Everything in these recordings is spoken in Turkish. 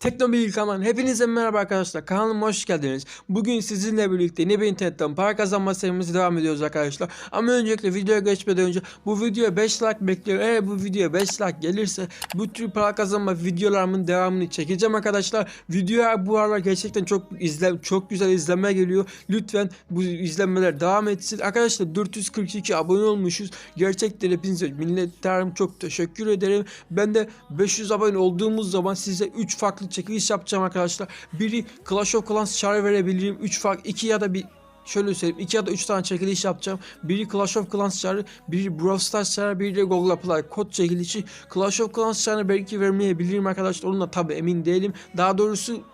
Teknobilgi kanalından hepinize merhaba arkadaşlar. Kanalıma hoş geldiniz. Bugün sizinle birlikte yeni bir internetten para kazanma serimizi devam ediyoruz arkadaşlar. Ama öncelikle videoya geçmeden önce bu videoya 5 like bekliyorum. Eğer bu videoya 5 like gelirse bu tür para kazanma videolarımın devamını çekeceğim arkadaşlar. Videoya bu aralar gerçekten çok izle çok güzel izlenme geliyor. Lütfen bu izlenmeler devam etsin. Arkadaşlar 442 abone olmuşuz. Gerçekten hepinize minnettarım. Çok teşekkür ederim. Ben de 500 abone olduğumuz zaman size 3 farklı çekiliş yapacağım arkadaşlar. Biri Clash of Clans çağrı verebilirim. 3 farklı 2 ya da bir şöyle söyleyeyim 2 ya da 3 tane çekiliş yapacağım. Biri Clash of Clans çağrı, biri Brawl Stars çağrı, biri de Google Play kod çekilişi. Clash of Clans çağrı belki vermeyebilirim arkadaşlar. Onunla tabi emin değilim. Daha doğrusu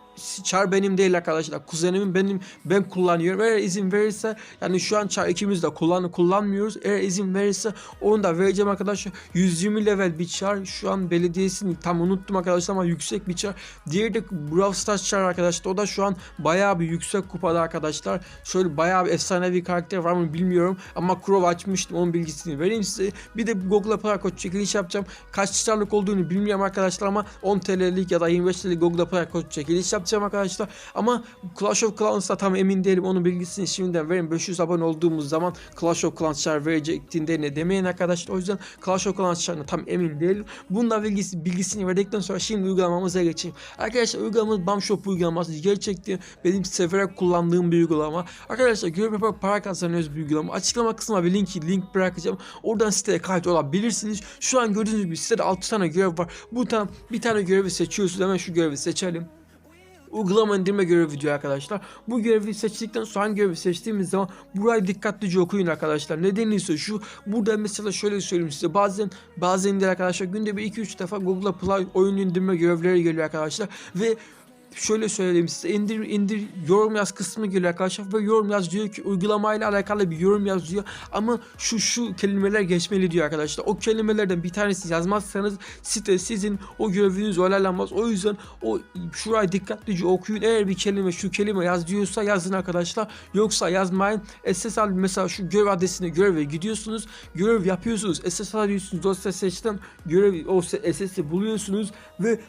Char benim değil arkadaşlar. Kuzenimin benim ben kullanıyorum. Eğer izin verirse yani şu an Char ikimiz de kullan kullanmıyoruz. Eğer izin verirse onu da vereceğim arkadaşlar. 120 level bir Char. Şu an belediyesini tam unuttum arkadaşlar ama yüksek bir Char. Diğeri de Brawl Stars Char arkadaşlar. O da şu an bayağı bir yüksek kupada arkadaşlar. Şöyle bayağı bir efsanevi karakter var mı bilmiyorum. Ama Crow açmıştım. Onun bilgisini vereyim size. Bir de Google'a para kod çekiliş yapacağım. Kaç Char'lık olduğunu bilmiyorum arkadaşlar ama 10 TL'lik ya da 25 TL'lik Google'a para kod çekiliş yapacağım arkadaşlar. Ama Clash of Clans'ta tam emin değilim. Onun bilgisini şimdiden verin. 500 abone olduğumuz zaman Clash of Clans çar verecektiğinde ne demeyin arkadaşlar. O yüzden Clash of Clans çarına tam emin değilim. Bununla bilgisi, bilgisini verdikten sonra şimdi uygulamamıza geçeyim. Arkadaşlar uygulamamız Bam Shop uygulaması. Gerçekten benim severek kullandığım bir uygulama. Arkadaşlar görev yaparak para kazanıyoruz bir uygulama. Açıklama kısmına bir linki link bırakacağım. Oradan siteye kayıt olabilirsiniz. Şu an gördüğünüz gibi sitede 6 tane görev var. Bu tam bir tane görevi seçiyorsunuz. Hemen şu görevi seçelim uygulama indirme görevi diyor arkadaşlar. Bu görevi seçtikten sonra hangi görevi seçtiğimiz zaman burayı dikkatlice okuyun arkadaşlar. Nedeni ise şu. Burada mesela şöyle söyleyeyim size. Bazen bazen indir arkadaşlar. Günde bir 2-3 defa Google Play oyun indirme görevleri geliyor arkadaşlar. Ve şöyle söyleyeyim size indir indir yorum yaz kısmı geliyor arkadaşlar. Ve yorum yaz diyor ki uygulamayla alakalı bir yorum yaz diyor. Ama şu şu kelimeler geçmeli diyor arkadaşlar. O kelimelerden bir tanesi yazmazsanız site sizin o göreviniz onaylanmaz o yüzden o şurayı dikkatlice okuyun. Eğer bir kelime şu kelime yaz diyorsa yazın arkadaşlar. Yoksa yazmayın. SS al mesela şu görev adresine göreve gidiyorsunuz. Görev yapıyorsunuz. SS alıyorsunuz dosya seçten görev o SS'i buluyorsunuz. Ve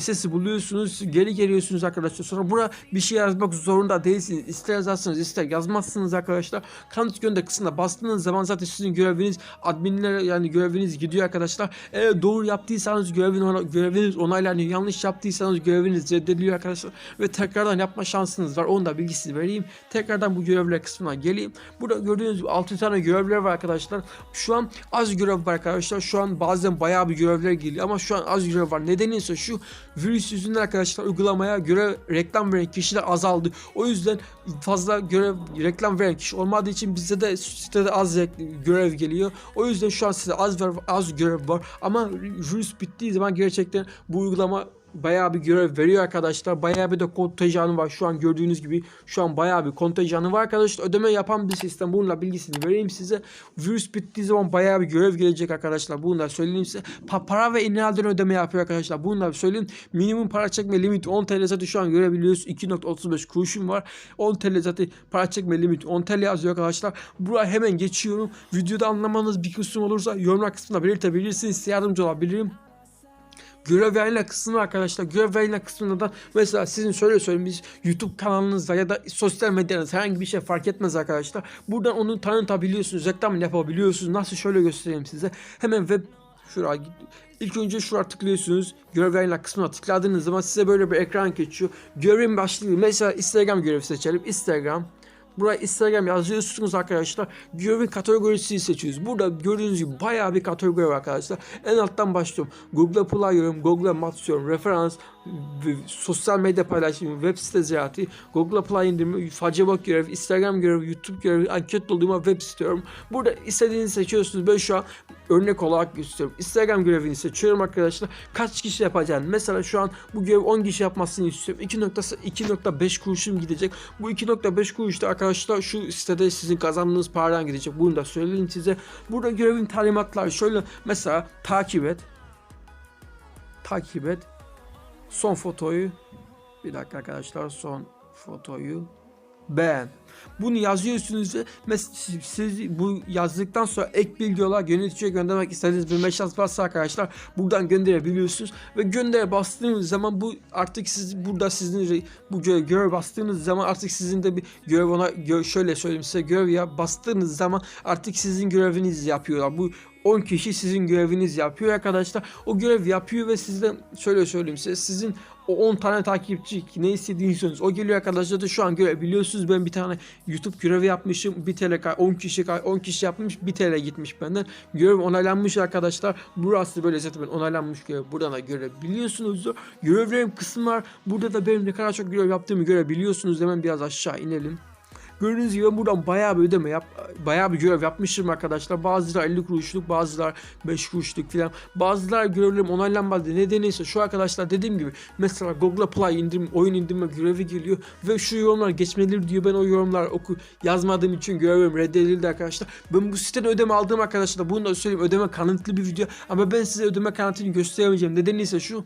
SS'i buluyorsunuz geri geliyorsunuz arkadaşlar. Sonra bura bir şey yazmak zorunda değilsiniz. İster yazarsınız ister yazmazsınız arkadaşlar. Kanıt gönder kısmına bastığınız zaman zaten sizin göreviniz adminlere yani göreviniz gidiyor arkadaşlar. Eğer doğru yaptıysanız görevin göreviniz onaylanıyor. Yanlış yaptıysanız göreviniz reddediliyor arkadaşlar. Ve tekrardan yapma şansınız var. Onu da bilgisini vereyim. Tekrardan bu görevler kısmına geleyim. Burada gördüğünüz gibi 6 tane görevler var arkadaşlar. Şu an az görev var arkadaşlar. Şu an bazen bayağı bir görevler geliyor ama şu an az görev var. Nedeni ise şu virüs yüzünden arkadaşlar uygulamaya göre reklam veren kişiler azaldı. O yüzden fazla görev reklam veren kişi olmadığı için bize de sitede az görev geliyor. O yüzden şu an size az az görev var ama virüs bittiği zaman gerçekten bu uygulama bayağı bir görev veriyor arkadaşlar. Bayağı bir de kontenjanı var. Şu an gördüğünüz gibi şu an bayağı bir kontenjanı var arkadaşlar. Ödeme yapan bir sistem. Bununla bilgisini vereyim size. Virüs bittiği zaman bayağı bir görev gelecek arkadaşlar. Bunu da söyleyeyim size. Pa para ve inhalden ödeme yapıyor arkadaşlar. Bunu da söyleyeyim. Minimum para çekme limit 10 TL zaten şu an görebiliyoruz. 2.35 kuruşum var. 10 TL zaten para çekme limit 10 TL yazıyor arkadaşlar. Buraya hemen geçiyorum. Videoda anlamanız bir kısım olursa yorumlar kısmında belirtebilirsiniz. Yardımcı olabilirim görev yayınla kısmı arkadaşlar görev yayınla kısmında da mesela sizin şöyle söyleyeyim biz YouTube kanalınızda ya da sosyal medyanız herhangi bir şey fark etmez arkadaşlar. Buradan onu tanıtabiliyorsunuz, reklam yapabiliyorsunuz. Nasıl şöyle göstereyim size. Hemen web şuraya İlk önce şuraya tıklıyorsunuz. Görev kısmına tıkladığınız zaman size böyle bir ekran geçiyor. Görevin başlığı mesela Instagram görevi seçelim. Instagram Buraya Instagram yazıyorsunuz arkadaşlar. Görevin kategorisini seçiyoruz. Burada gördüğünüz gibi bayağı bir kategori var arkadaşlar. En alttan başlıyorum. Google Play yorum, Google Maps yorum, referans, sosyal medya paylaşımı, web site ziyareti, Google Play indirimi, Facebook görev, Instagram görevi, YouTube görevi, anket doldurma, web site yorum. Burada istediğinizi seçiyorsunuz. Ben şu an örnek olarak gösteriyorum. Instagram görevini seçiyorum arkadaşlar. Kaç kişi yapacağını. Mesela şu an bu görev 10 kişi yapmasını istiyorum. 2.5 kuruşum gidecek. Bu 2.5 kuruş da arkadaşlar şu sitede sizin kazandığınız paradan gidecek. Bunu da söyleyeyim size. Burada görevin talimatları şöyle mesela takip et. Takip et son fotoyu bir dakika arkadaşlar son fotoyu beğen. Bunu yazıyorsunuz ve siz, bu yazdıktan sonra ek bilgi olarak yöneticiye göndermek istediğiniz bir mesaj varsa arkadaşlar buradan gönderebiliyorsunuz ve göndere bastığınız zaman bu artık siz burada sizin bu gö- görev bastığınız zaman artık sizin de bir görev ona gö- şöyle söyleyeyim size görev ya bastığınız zaman artık sizin görevinizi yapıyorlar. Bu 10 kişi sizin göreviniz yapıyor arkadaşlar. O görev yapıyor ve sizden şöyle söyleyeyim size sizin o 10 tane takipçi ne istediğiniz o geliyor arkadaşlar da şu an görebiliyorsunuz ben bir tane YouTube görevi yapmışım 1 TL kay- 10 kişi kay- 10 kişi yapmış 1 TL gitmiş benden. Görev onaylanmış arkadaşlar burası böyle zaten onaylanmış görev buradan da görebiliyorsunuz görevlerim kısmı var burada da benim ne kadar çok görev yaptığımı görebiliyorsunuz. Hemen biraz aşağı inelim Gördüğünüz gibi buradan bayağı bir ödeme yap, bayağı bir görev yapmışım arkadaşlar. Bazıları 50 kuruşluk, bazıları 5 kuruşluk filan. Bazıları görevlerim onaylanmadı. Nedeni ise şu arkadaşlar dediğim gibi mesela Google Play indirim, oyun indirme görevi geliyor ve şu yorumlar geçmelidir diyor. Ben o yorumlar oku yazmadığım için görevim reddedildi arkadaşlar. Ben bu siteden ödeme aldığım arkadaşlar bunu da söyleyeyim ödeme kanıtlı bir video ama ben size ödeme kanıtını gösteremeyeceğim. Nedeni ise şu.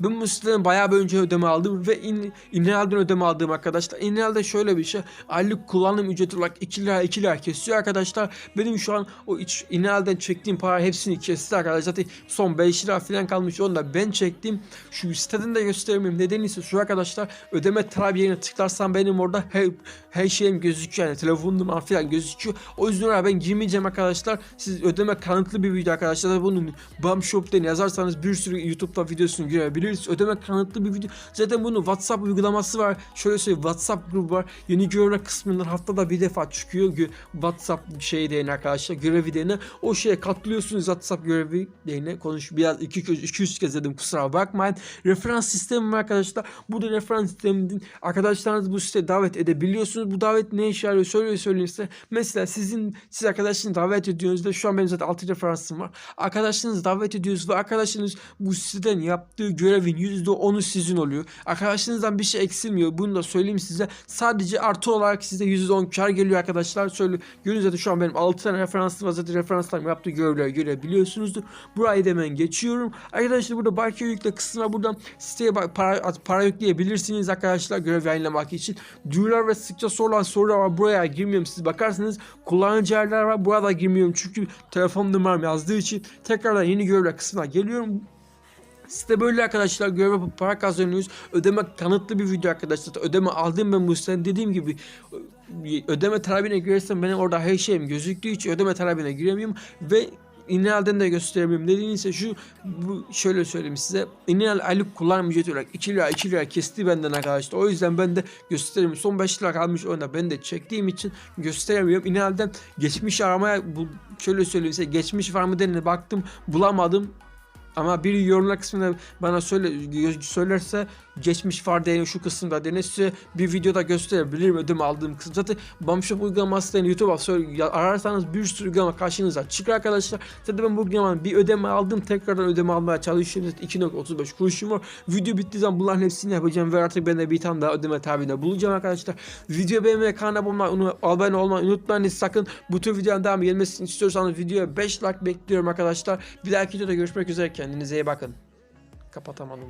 Ben bu siteden bayağı bir önce ödeme aldım ve in, İnhal'den ödeme aldım arkadaşlar. İnhal'de şöyle bir şey. Aylık kullanım ücreti olarak 2 lira 2 lira kesiyor arkadaşlar. Benim şu an o iç, İnhal'den çektiğim para hepsini kesti arkadaşlar. Zaten son 5 lira falan kalmış. Onu da ben çektim. Şu siteden de göstermeyeyim. Nedeni ise şu arkadaşlar. Ödeme taraf yerine tıklarsam benim orada her, her şeyim gözüküyor. Yani telefon numaram falan gözüküyor. O yüzden ben girmeyeceğim arkadaşlar. Siz ödeme kanıtlı bir video arkadaşlar. Bunun Bam Shop'tan yazarsanız bir sürü YouTube'da videosunu görebilirsiniz. Ödeme kanıtlı bir video. Zaten bunun WhatsApp uygulaması var. Şöyle söyleyeyim WhatsApp grubu var. Yeni görevler kısmından haftada bir defa çıkıyor. WhatsApp şey değine arkadaşlar görevi değine. O şeye katlıyorsunuz WhatsApp görevi değine. Konuş biraz 200 kez dedim kusura bakmayın. Referans sistemi var arkadaşlar. Burada referans sisteminin arkadaşlarınızı bu siteye davet edebiliyorsunuz. Bu davet ne işe yarıyor? Şöyle söyleyeyim. Mesela sizin siz arkadaşınızı davet ediyorsunuz ve şu an benim zaten 6 referansım var. Arkadaşlarınızı davet ediyorsunuz ve arkadaşınız bu siteden yaptığı görevin %10'u sizin oluyor. Arkadaşınızdan bir şey eksilmiyor. Bunu da söyleyeyim size. Sadece artı olarak size %10 kar geliyor arkadaşlar. Söyle Görün zaten şu an benim 6 tane referansım var. Zaten referanslarım yaptığı görevleri görebiliyorsunuzdur. Burayı hemen geçiyorum. Arkadaşlar burada Barkey yükle kısmına buradan siteye para, para yükleyebilirsiniz arkadaşlar görev yayınlamak için. Duyurular ve sıkça sorulan sorular var. Buraya girmiyorum. Siz bakarsınız kullanıcı yerler var. Burada girmiyorum. Çünkü telefon numaram yazdığı için tekrardan yeni görevler kısmına geliyorum. Site böyle arkadaşlar görev para kazanıyoruz. Ödeme kanıtlı bir video arkadaşlar. Ödeme aldım ben bu siteden dediğim gibi ödeme talebine girersem benim orada her şeyim gözüktüğü için ödeme talebine giremiyorum ve İnal'den de gösteremiyorum. Dediğin ise şu bu şöyle söyleyeyim size. İnal aylık kullanım ücreti olarak 2 lira 2 lira kesti benden arkadaşlar. O yüzden ben de gösteremiyorum. Son 5 lira kalmış onda ben de çektiğim için gösteremiyorum. İnal'den geçmiş aramaya bu şöyle söyleyeyim size geçmiş var mı denine baktım bulamadım. Ama bir yorumlar kısmında bana söyle söylerse geçmiş var diye şu kısımda diye size bir videoda gösterebilirim ödeme aldığım kısım. Zaten Bamshop uygulaması diye YouTube'a ararsanız bir sürü uygulama karşınıza çıkar arkadaşlar. Zaten ben bu uygulamanın bir ödeme aldım tekrardan ödeme almaya çalışıyorum. Zaten 2.35 kuruşum var. Video bittiği zaman bunların hepsini yapacağım ve artık ben de bir tane daha ödeme tabinde bulacağım arkadaşlar. Video beğenmeyi, kanala abone olmayı, abone olmayı unutmayın. Sakın bu tür videoların devamı gelmesini istiyorsanız videoya 5 like bekliyorum arkadaşlar. Bir dahaki videoda görüşmek üzere. Kendinize iyi bakın. Kapatamadım.